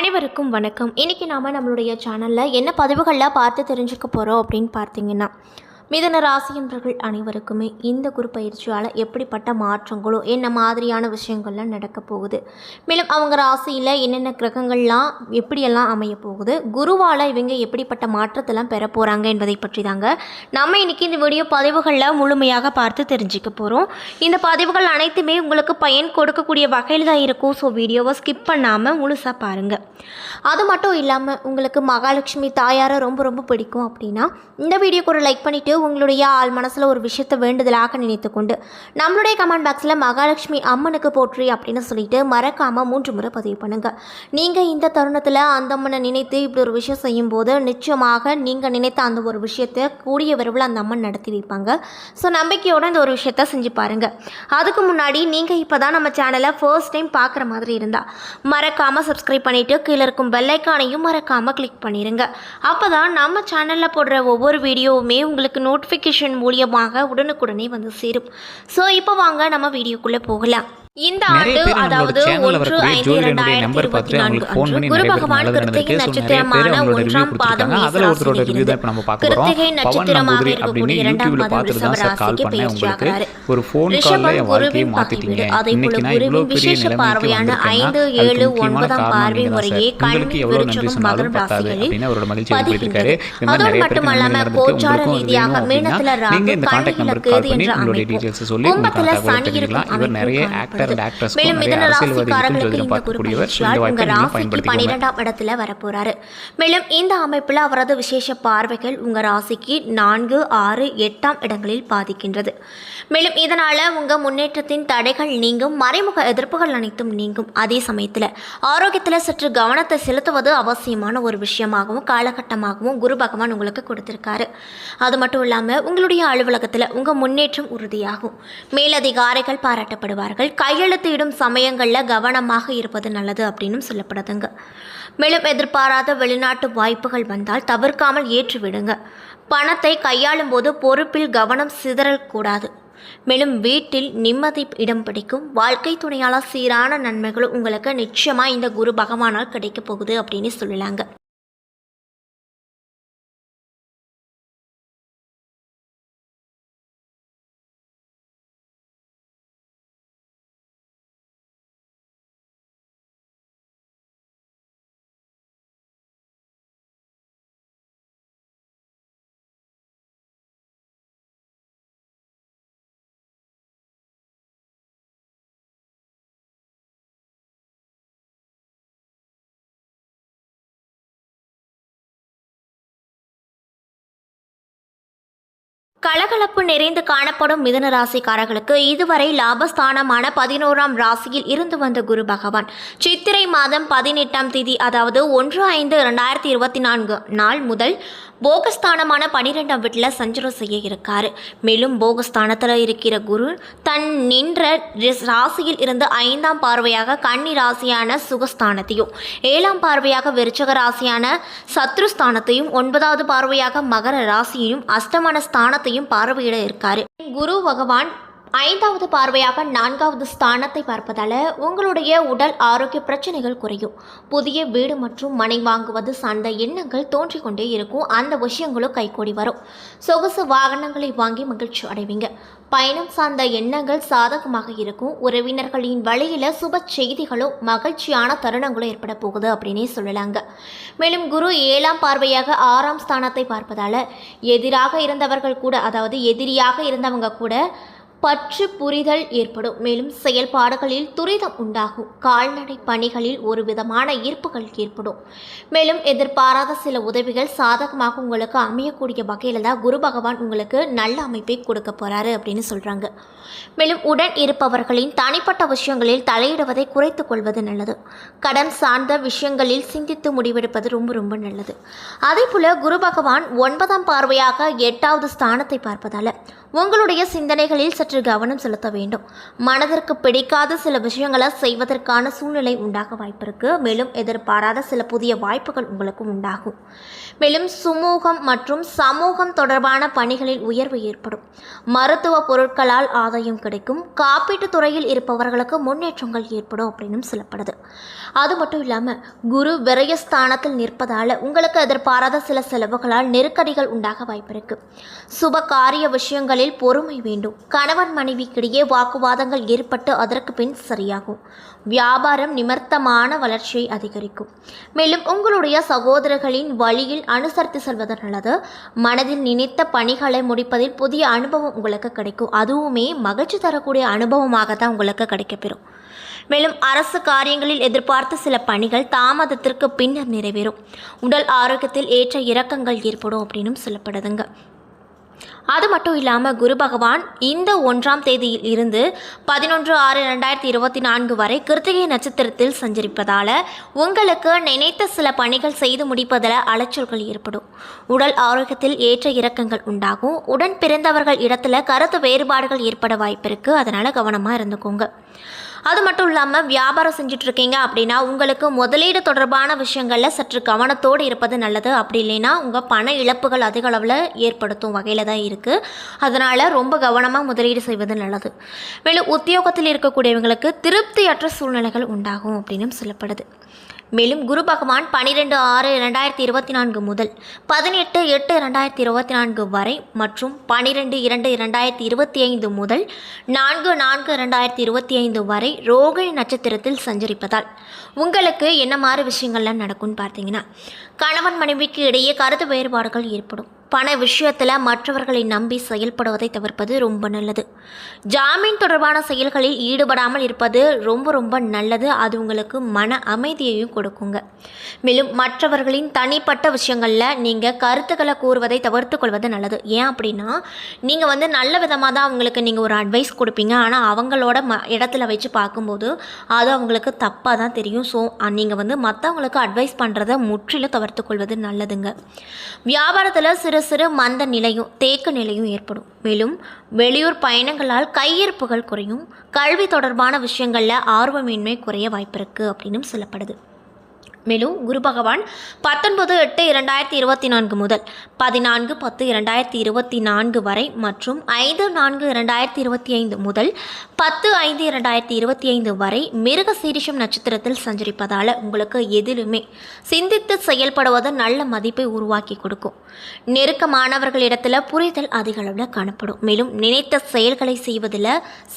அனைவருக்கும் வணக்கம். இன்றைக்கி நாம் நம்மளுடைய சேனலில் என்ன பதிவுகளில் பார்த்து தெரிஞ்சுக்க போகிறோம் அப்படின்னு பார்த்தீங்கன்னா மிதன ராசியன்றர்கள் அனைவருக்குமே இந்த குரு பயிற்சியால் எப்படிப்பட்ட மாற்றங்களோ என்ன மாதிரியான விஷயங்கள்லாம் நடக்க போகுது. மேலும் அவங்க ராசியில் என்னென்ன கிரகங்கள்லாம் எப்படியெல்லாம் அமைய போகுது குருவால் இவங்க எப்படிப்பட்ட மாற்றத்தெல்லாம் பெற போகிறாங்க என்பதை பற்றி தாங்க நம்ம இன்றைக்கி இந்த வீடியோ பதிவுகளில் முழுமையாக பார்த்து தெரிஞ்சுக்க போகிறோம் இந்த பதிவுகள் அனைத்துமே உங்களுக்கு பயன் கொடுக்கக்கூடிய வகையில் தான் இருக்கும். ஸோ வீடியோவை ஸ்கிப் பண்ணாமல் முழுசாக பாருங்கள் அது மட்டும் இல்லாமல் உங்களுக்கு மகாலட்சுமி தாயாரை ரொம்ப ரொம்ப பிடிக்கும் அப்படின்னா இந்த வீடியோக்கு ஒரு லைக் பண்ணிவிட்டு உங்களுடைய ஆள் மனசில் ஒரு விஷயத்தை வேண்டுதலாக நினைத்து கொண்டு நம்மளுடைய கமெண்ட் பாக்ஸில் மகாலட்சுமி அம்மனுக்கு போற்றி அப்படின்னு சொல்லிட்டு மறக்காமல் மூன்று முறை பதிவு பண்ணுங்கள் நீங்கள் இந்த தருணத்தில் அந்த அம்மனை நினைத்து இப்படி ஒரு விஷயம் செய்யும்போது நிச்சயமாக நீங்கள் நினைத்த அந்த ஒரு விஷயத்தை கூடிய விரைவில் அந்த அம்மன் நடத்தி வைப்பாங்க. ஸோ நம்பிக்கையோடு இந்த ஒரு விஷயத்த செஞ்சு பாருங்கள் அதுக்கு முன்னாடி நீங்கள் இப்போ தான் நம்ம சேனலை ஃபர்ஸ்ட் டைம் பார்க்குற மாதிரி இருந்தால் மறக்காமல் சப்ஸ்கிரைப் பண்ணிவிட்டு கீழே இருக்கும் பெல்லைக்கானையும் மறக்காமல் கிளிக் பண்ணிடுங்க அப்போ தான் நம்ம சேனலில் போடுற ஒவ்வொரு வீடியோவுமே உங்களுக்கு நோட்டிஃபிகேஷன் மூலியமாக உடனுக்குடனே வந்து சேரும். ஸோ இப்போ வாங்க நம்ம வீடியோக்குள்ளே போகலாம். இந்த ஆண்டு அதாவது ஒன்று ஐந்து இரண்டாயிரத்தி இருபத்தி குரு பகவான் கிருத்திகை நட்சத்திரமான ஒன்றாம் பாதம் கிருத்திகை நட்சத்திரமாக இருக்கக்கூடிய இரண்டாம் பாதம் ரிஷபராசிக்கு பயிற்சியாகிறாரு ரிஷபம் குருவின் மாற்றிட்டீங்க பகை வீடு. அதே போல குருவின் விசேஷ பார்வையான ஐந்து, ஏழு, ஒன்பதாம் பார்வை முறையே நன்றி விருட்சகம், சொன்னாலும் மகர பத்தாது ராசிகளில் பதிகின்றது. அதோடு மட்டுமல்லாம கோச்சார ரீதியாக மேனத்துல ராகு, கண்ணில கேது என்ற அமைப்பு. கும்பத்துல சனி இருக்கும் அமைப்பு. ஆக்டர் அண்ட் மேலும் மிதன ராசிக்காரர்களுக்கு இந்த குரு பயிற்சியால் உங்க ராசிக்கு இடத்துல வரப்போறாரு. மேலும் இந்த அமைப்பில் அவரது விசேஷ பார்வைகள் உங்க ராசிக்கு நான்கு ஆறு எட்டாம் இடங்களில் பாதிக்கின்றது. மேலும் இதனால உங்க முன்னேற்றத்தின் தடைகள் நீங்கும் மறைமுக எதிர்ப்புகள் அனைத்தும் நீங்கும். அதே சமயத்தில் ஆரோக்கியத்தில் சற்று கவனத்தை செலுத்துவது அவசியமான ஒரு விஷயமாகவும் காலகட்டமாகவும் குரு பகவான் உங்களுக்கு கொடுத்திருக்காரு. அது மட்டும் இல்லாமல் உங்களுடைய அலுவலகத்தில் உங்கள் முன்னேற்றம் உறுதியாகும். மேலதிகாரிகள் பாராட்டப்படுவார்கள் கையெழுத்திடும் சமயங்களில் கவனமாக இருப்பது நல்லது அப்படின்னு சொல்லப்படுதுங்க. மேலும் எதிர்பாராத வெளிநாட்டு வாய்ப்புகள் வந்தால் தவிர்க்காமல் ஏற்றுவிடுங்க. பணத்தை கையாளும் போது பொறுப்பில் கவனம் சிதறக்கூடாது. மேலும் வீட்டில் நிம்மதி இடம் பிடிக்கும். வாழ்க்கை துணையால் சீரான நன்மைகளும் உங்களுக்கு நிச்சயமாக இந்த குரு பகவானால் கிடைக்க போகுது அப்படின்னு சொல்லலாங்க. கலகலப்பு நிறைந்து காணப்படும் மிதன ராசிக்காரர்களுக்கு இதுவரை லாபஸ்தானமான பதினோராம் ராசியில் இருந்து வந்த குரு பகவான். சித்திரை மாதம் பதினெட்டாம் தேதி அதாவது ஒன்று ஐந்து ரெண்டாயிரத்தி இருபத்தி நான்கு நாள் முதல் போகஸ்தானமான பனிரெண்டாம் வீட்டில் சஞ்சரம் செய்ய இருக்கார். மேலும் போகஸ்தானத்தில் இருக்கிற குரு தன் நின்ற ராசியில் இருந்து ஐந்தாம் பார்வையாக கன்னி ராசியான சுகஸ்தானத்தையும் ஏழாம் பார்வையாக விருச்சக ராசியான சத்ருஸ்தானத்தையும் ஒன்பதாவது பார்வையாக மகர ராசியையும் அஸ்தமன ஸ்தானத்தையும் பார்வையிட இருக்காரு. குரு பகவான் ஐந்தாவது பார்வையாக நான்காவது ஸ்தானத்தை பார்ப்பதால உங்களுடைய உடல் ஆரோக்கிய பிரச்சனைகள் குறையும். புதிய வீடு மற்றும் மனை வாங்குவது சார்ந்த எண்ணங்கள் தோன்றிக் கொண்டே இருக்கும். அந்த விஷயங்களும் கைகூடி வரும். சொகுசு வாகனங்களை வாங்கி மகிழ்ச்சி அடைவீங்க. பயணம் சார்ந்த எண்ணங்கள் சாதகமாக இருக்கும். உறவினர்களின் வழியில் சுப செய்திகளும் மகிழ்ச்சியான தருணங்களும் ஏற்பட போகுது அப்படின்னே சொல்லலாங்க. மேலும் குரு ஏழாம் பார்வையாக ஆறாம் ஸ்தானத்தை பார்ப்பதால எதிராக இருந்தவர்கள் கூட அதாவது எதிரியாக இருந்தவங்க கூட பற்று புரிதல் ஏற்படும். மேலும் செயல்பாடுகளில் துரிதம் உண்டாகும். கால்நடை பணிகளில் ஒரு விதமான ஈர்ப்புகள் ஏற்படும். மேலும் எதிர்பாராத சில உதவிகள் சாதகமாக உங்களுக்கு அமையக்கூடிய வகையில் தான் குரு பகவான் உங்களுக்கு நல்ல அமைப்பை கொடுக்க போகிறாரு அப்படின்னு சொல்கிறாங்க மேலும் உடன் இருப்பவர்களின் தனிப்பட்ட விஷயங்களில் தலையிடுவதை குறைத்து கொள்வது நல்லது. கடன் சார்ந்த விஷயங்களில் சிந்தித்து முடிவெடுப்பது ரொம்ப ரொம்ப நல்லது. அதே போல குரு பகவான் ஒன்பதாம் பார்வையாக எட்டாவது ஸ்தானத்தை பார்ப்பதால் உங்களுடைய சிந்தனைகளில் சற்று கவனம் செலுத்த வேண்டும். மனதிற்கு பிடிக்காத சில விஷயங்களை செய்வதற்கான சூழ்நிலை உண்டாக வாய்ப்பிருக்கு மேலும் எதிர்பாராத சில புதிய வாய்ப்புகள் உங்களுக்கு உண்டாகும். மேலும் சுமூகம் மற்றும் சமூகம் தொடர்பான பணிகளில் உயர்வு ஏற்படும். மருத்துவ பொருட்களால் ஆதாயம் கிடைக்கும். காப்பீட்டுத் துறையில் இருப்பவர்களுக்கு முன்னேற்றங்கள் ஏற்படும் அப்படின்னு சொல்லப்படுது. அது மட்டும் இல்லாமல் குரு விரயஸ்தானத்தில் நிற்பதால் உங்களுக்கு எதிர்பாராத சில செலவுகளால் நெருக்கடிகள் உண்டாக வாய்ப்பிருக்கு சுப காரிய விஷயங்களில் பொறுமை வேண்டும். கணவன் மனைவிக்கிடையே வாக்குவாதங்கள் ஏற்பட்டு அதற்கு பின் சரியாகும். வியாபாரம் நிமர்த்தமான வளர்ச்சியை அதிகரிக்கும். மேலும் உங்களுடைய சகோதரர்களின் வழியில் அனுசரித்து செல்வது நல்லது மனதில் நினைத்த பணிகளை முடிப்பதில் புதிய அனுபவம் உங்களுக்கு கிடைக்கும். அதுவுமே மகிழ்ச்சி தரக்கூடிய அனுபவமாக தான் உங்களுக்கு கிடைக்கப்பெறும். மேலும் அரசு காரியங்களில் எதிர்பார்த்த சில பணிகள் தாமதத்திற்கு பின்னர் நிறைவேறும். உடல் ஆரோக்கியத்தில் ஏற்ற இறக்கங்கள் ஏற்படும் அப்படின்னும் சொல்லப்படுதுங்க. அது மட்டும் இல்லாமல் குரு பகவான் இந்த ஒன்றாம் தேதியில் இருந்து பதினொன்று ஆறு ரெண்டாயிரத்தி இருபத்தி நான்கு வரை கிருத்திகை நட்சத்திரத்தில் சஞ்சரிப்பதால் உங்களுக்கு நினைத்த சில பணிகள் செய்து முடிப்பதில் அலைச்சல்கள் ஏற்படும். உடல் ஆரோக்கியத்தில் ஏற்ற இறக்கங்கள் உண்டாகும். உடன் பிறந்தவர்கள் இடத்துல கருத்து வேறுபாடுகள் ஏற்பட வாய்ப்பிருக்கு. அதனால் கவனமாக இருந்துக்கோங்க. அது மட்டும் இல்லாமல் வியாபாரம் செஞ்சுட்டு இருக்கீங்க அப்படின்னா உங்களுக்கு முதலீடு தொடர்பான விஷயங்களில் சற்று கவனத்தோடு இருப்பது நல்லது. அப்படி இல்லைன்னா உங்கள் பண இழப்புகள் அதிக அளவில் ஏற்படுத்தும் வகையில் தான் இருக்குது அதனால் ரொம்ப கவனமாக முதலீடு செய்வது நல்லது. மேலும் உத்தியோகத்தில் இருக்கக்கூடியவங்களுக்கு திருப்தியற்ற சூழ்நிலைகள் உண்டாகும் அப்படின்னும் சொல்லப்படுது. மேலும் குரு பகவான் பன்னிரெண்டு ஆறு ரெண்டாயிரத்தி இருபத்தி நான்கு முதல் பதினெட்டு எட்டு ரெண்டாயிரத்தி இருபத்தி நான்கு வரை மற்றும் பன்னிரெண்டு இரண்டு இரண்டாயிரத்தி இருபத்தி ஐந்து முதல் நான்கு நான்கு ரெண்டாயிரத்தி இருபத்தி ஐந்து வரை ரோகிணி நட்சத்திரத்தில் சஞ்சரிப்பதால் உங்களுக்கு என்ன மாதிரி விஷயங்கள்லாம் நடக்கும்னு பார்த்தீங்கன்னா கணவன் மனைவிக்கு இடையே கருத்து வேறுபாடுகள் ஏற்படும். பண விஷயத்தில் மற்றவர்களை நம்பி செயல்படுவதை தவிர்ப்பது ரொம்ப நல்லது. ஜாமீன் தொடர்பான செயல்களில் ஈடுபடாமல் இருப்பது ரொம்ப ரொம்ப நல்லது. அது உங்களுக்கு மன அமைதியையும் கொடுக்குங்க. மேலும் மற்றவர்களின் தனிப்பட்ட விஷயங்களில் நீங்கள் கருத்துக்களை கூறுவதை தவிர்த்து கொள்வது நல்லது. ஏன் அப்படின்னா நீங்கள் வந்து நல்ல விதமாக தான் அவங்களுக்கு நீங்கள் ஒரு அட்வைஸ் கொடுப்பீங்க. ஆனால் அவங்களோட ம இடத்துல வச்சு பார்க்கும்போது அது அவங்களுக்கு தப்பாக தான் தெரியும் ஸோ நீங்கள் வந்து மற்றவங்களுக்கு அட்வைஸ் பண்ணுறதை முற்றிலும் தவிர்த்து கொள்வது நல்லதுங்க. வியாபாரத்தில் சிறு சிறு மந்த நிலையும் தேக்க நிலையும் ஏற்படும். மேலும் வெளியூர் பயணங்களால் கையிருப்புகள் குறையும். கல்வி தொடர்பான விஷயங்களில் ஆர்வமின்மை குறைய வாய்ப்பிருக்கு அப்படின்னு சொல்லப்படுது. மேலும் குரு பகவான் பத்தொன்பது எட்டு இரண்டாயிரத்தி இருபத்தி நான்கு முதல் பதினான்கு பத்து இரண்டாயிரத்தி இருபத்தி நான்கு வரை மற்றும் ஐந்து நான்கு இரண்டாயிரத்தி இருபத்தி ஐந்து முதல் பத்து ஐந்து இரண்டாயிரத்தி இருபத்தி ஐந்து வரை மிருக சீரிஷம் நட்சத்திரத்தில் சஞ்சரிப்பதால் உங்களுக்கு எதிலுமே சிந்தித்து செயல்படுவது நல்ல மதிப்பை உருவாக்கி கொடுக்கும். நெருக்கமானவர்களிடத்தில் புரிதல் அதிக அளவில் காணப்படும். மேலும் நினைத்த செயல்களை செய்வதில்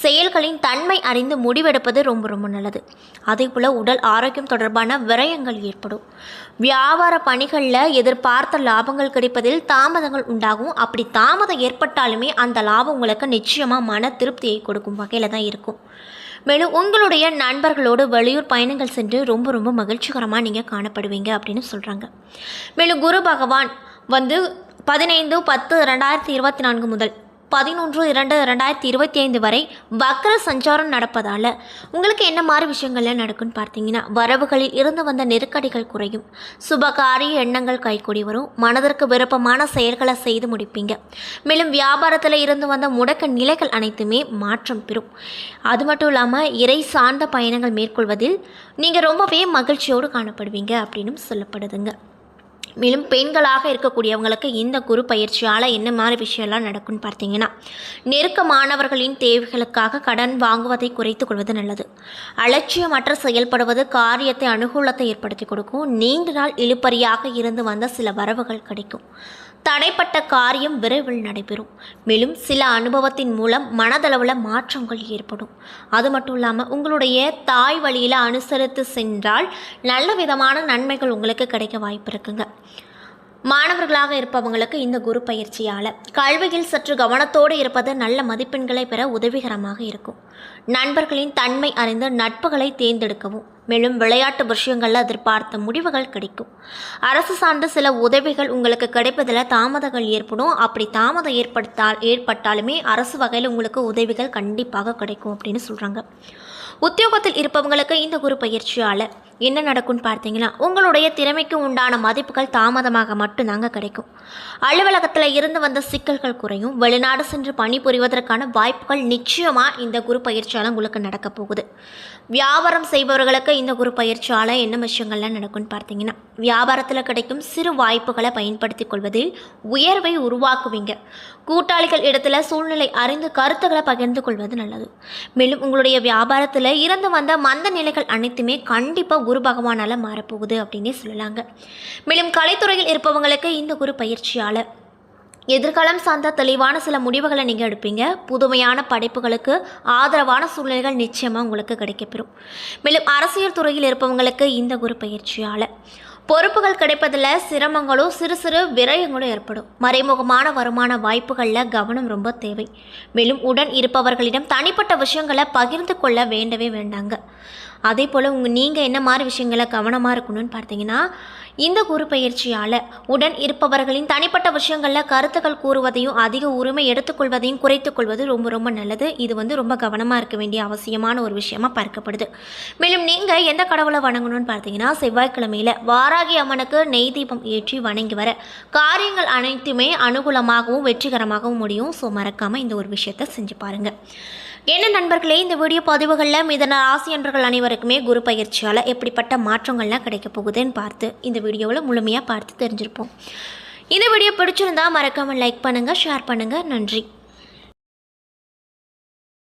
செயல்களின் தன்மை அறிந்து முடிவெடுப்பது ரொம்ப ரொம்ப நல்லது. அதே போல் உடல் ஆரோக்கியம் தொடர்பான விரயங்கள் ஏற்படும். வியாபார பணிகளில் எதிர்பார்த்த லாபங்கள் கிடைப்பதில் தாமதங்கள் உண்டாகும். அப்படி தாமதம் ஏற்பட்டாலுமே அந்த லாபம் உங்களுக்கு நிச்சயமாக மன திருப்தியை கொடுக்கும் வகையில் தான் இருக்கும். மேலும் உங்களுடைய நண்பர்களோடு வெளியூர் பயணங்கள் சென்று ரொம்ப ரொம்ப மகிழ்ச்சிகரமாக நீங்கள் காணப்படுவீங்க அப்படின்னு சொல்கிறாங்க மேலும் குரு பகவான் வந்து பதினைந்து பத்து ரெண்டாயிரத்தி இருபத்தி நான்கு முதல் பதினொன்று இரண்டு ரெண்டாயிரத்தி இருபத்தி ஐந்து வரை வக்ர சஞ்சாரம் நடப்பதால் உங்களுக்கு என்ன மாதிரி விஷயங்கள்லாம் நடக்கும்னு பார்த்தீங்கன்னா வரவுகளில் இருந்து வந்த நெருக்கடிகள் குறையும். சுபகாரிய எண்ணங்கள் கைகூடி வரும். மனதிற்கு விருப்பமான செயல்களை செய்து முடிப்பீங்க. மேலும் வியாபாரத்தில் இருந்து வந்த முடக்க நிலைகள் அனைத்துமே மாற்றம் பெறும். அது மட்டும் இல்லாமல் இறை சார்ந்த பயணங்கள் மேற்கொள்வதில் நீங்கள் ரொம்பவே மகிழ்ச்சியோடு காணப்படுவீங்க அப்படின்னும் சொல்லப்படுதுங்க. மேலும் பெண்களாக இருக்கக்கூடியவங்களுக்கு இந்த குரு பயிற்சியால் என்ன மாதிரி விஷயம்லாம் நடக்கும்னு பார்த்தீங்கன்னா நெருக்கமானவர்களின் தேவைகளுக்காக கடன் வாங்குவதை குறைத்து கொள்வது நல்லது. அலட்சியமற்ற செயல்படுவது காரியத்தை அனுகூலத்தை ஏற்படுத்தி கொடுக்கும். நீண்ட நாள் இழுப்பறியாக இருந்து வந்த சில வரவுகள் கிடைக்கும். தடைப்பட்ட காரியம் விரைவில் நடைபெறும். மேலும் சில அனுபவத்தின் மூலம் மனதளவில் மாற்றங்கள் ஏற்படும். அது மட்டும் இல்லாமல் உங்களுடைய தாய் வழியில் அனுசரித்து சென்றால் நல்ல விதமான நன்மைகள் உங்களுக்கு கிடைக்க வாய்ப்பு இருக்குங்க. மாணவர்களாக இருப்பவங்களுக்கு இந்த குரு பயிற்சியால் கல்வியில் சற்று கவனத்தோடு இருப்பது நல்ல மதிப்பெண்களை பெற உதவிகரமாக இருக்கும். நண்பர்களின் தன்மை அறிந்து நட்புகளை தேர்ந்தெடுக்கவும் மேலும் விளையாட்டு விஷயங்களில் எதிர்பார்த்த முடிவுகள் கிடைக்கும். அரசு சார்ந்த சில உதவிகள் உங்களுக்கு கிடைப்பதில் தாமதங்கள் ஏற்படும். அப்படி தாமதம் ஏற்படுத்தால் ஏற்பட்டாலுமே அரசு வகையில் உங்களுக்கு உதவிகள் கண்டிப்பாக கிடைக்கும் அப்படின்னு சொல்கிறாங்க உத்தியோகத்தில் இருப்பவங்களுக்கு இந்த குரு பயிற்சியால் என்ன நடக்கும்னு பார்த்தீங்கன்னா உங்களுடைய திறமைக்கு உண்டான மதிப்புகள் தாமதமாக மட்டும்தாங்க கிடைக்கும். அலுவலகத்தில் இருந்து வந்த சிக்கல்கள் குறையும். வெளிநாடு சென்று பணிபுரிவதற்கான வாய்ப்புகள் நிச்சயமாக இந்த குரு பயிற்சியால் உங்களுக்கு நடக்க போகுது. வியாபாரம் செய்பவர்களுக்கு இந்த குரு பயிற்சியால் என்ன விஷயங்கள்லாம் நடக்கும்னு பார்த்தீங்கன்னா வியாபாரத்தில் கிடைக்கும் சிறு வாய்ப்புகளை பயன்படுத்தி கொள்வதில் உயர்வை உருவாக்குவீங்க. கூட்டாளிகள் இடத்துல சூழ்நிலை அறிந்து கருத்துக்களை பகிர்ந்து கொள்வது நல்லது. மேலும் உங்களுடைய வியாபாரத்தில் இருந்து வந்த மந்த நிலைகள் அனைத்துமே கண்டிப்பாக குரு பகவானால் மாறப்போகுது அப்படின்னே சொல்லலாங்க. மேலும் கலைத்துறையில் இருப்பவங்களுக்கு இந்த குரு பயிற்சியால் எதிர்காலம் சார்ந்த தெளிவான சில முடிவுகளை நீங்கள் எடுப்பீங்க. புதுமையான படைப்புகளுக்கு ஆதரவான சூழ்நிலைகள் நிச்சயமாக உங்களுக்கு கிடைக்கப்பெறும். மேலும் அரசியல் துறையில் இருப்பவங்களுக்கு இந்த குரு பயிற்சியால் பொறுப்புகள் கிடைப்பதில் சிரமங்களும் சிறு சிறு விரயங்களும் ஏற்படும். மறைமுகமான வருமான வாய்ப்புகளில் கவனம் ரொம்ப தேவை. மேலும் உடன் இருப்பவர்களிடம் தனிப்பட்ட விஷயங்களை பகிர்ந்து கொள்ள வேண்டவே வேண்டாங்க. அதே போல் உங்கள் நீங்கள் என்ன மாதிரி விஷயங்களை கவனமாக இருக்கணும்னு பார்த்தீங்கன்னா இந்த குரு பயிற்சியால் உடன் இருப்பவர்களின் தனிப்பட்ட விஷயங்களில் கருத்துக்கள் கூறுவதையும் அதிக உரிமை எடுத்துக்கொள்வதையும் குறைத்துக்கொள்வது ரொம்ப ரொம்ப நல்லது. இது வந்து ரொம்ப கவனமாக இருக்க வேண்டிய அவசியமான ஒரு விஷயமா பார்க்கப்படுது. மேலும் நீங்கள் எந்த கடவுளை வணங்கணும்னு பார்த்தீங்கன்னா செவ்வாய்க்கிழமையில் வாராகி அம்மனுக்கு நெய் தீபம் ஏற்றி வணங்கி வர காரியங்கள் அனைத்துமே அனுகூலமாகவும் வெற்றிகரமாகவும் முடியும். ஸோ மறக்காமல் இந்த ஒரு விஷயத்தை செஞ்சு பாருங்கள் என்ன நண்பர்களே இந்த வீடியோ பதிவுகளில் மிதன ராசி அனைவருக்குமே குரு பயிற்சியால் எப்படிப்பட்ட மாற்றங்கள்லாம் கிடைக்க போகுதுன்னு பார்த்து இந்த வீடியோவில் முழுமையாக பார்த்து தெரிஞ்சிருப்போம். இந்த வீடியோ பிடிச்சிருந்தா மறக்காமல் லைக் பண்ணுங்கள் ஷேர் பண்ணுங்கள் நன்றி.